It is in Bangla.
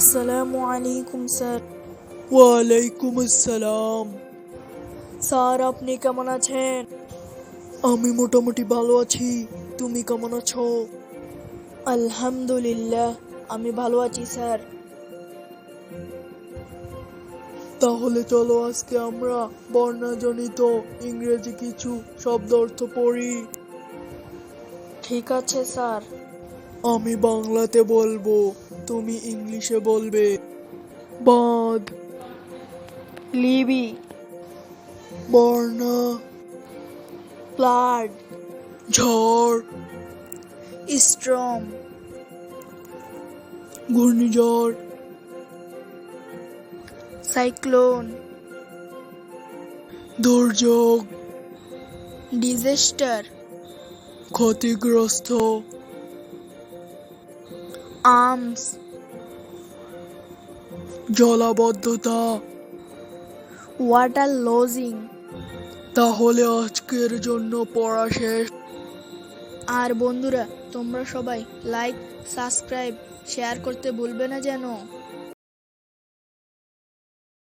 আসসালামু আলাইকুম স্যার। ওয়ালাইকুম আসসালাম। স্যার আপনি কেমন আছেন? আমি মোটামুটি ভালো আছি। তুমি কেমন আছো? আলহামদুলিল্লাহ আমি ভালো আছি স্যার। তাহলে চলো আজকে আমরা বর্ণাজনিত ইংরেজি কিছু শব্দ অর্থ পড়ি। ঠিক আছে স্যার। আমি বাংলাতে বলব তুমি ইংলিশে বলবে। বাঁধ লিবি। বর্ণা। ফ্লাড ঝড়। স্ট্রম। ঘূর্ণিঝড়। সাইক্লোন। দুর্যোগ। ডিজাস্টার। ক্ষতিগ্রস্ত। আর্মস জলাবদ্ধতা। ওয়াটার লজিং তাহলে আজকের জন্য পড়া শেষ। আর বন্ধুরা তোমরা সবাই লাইক সাবস্ক্রাইব শেয়ার করতে ভুলবে না যেন।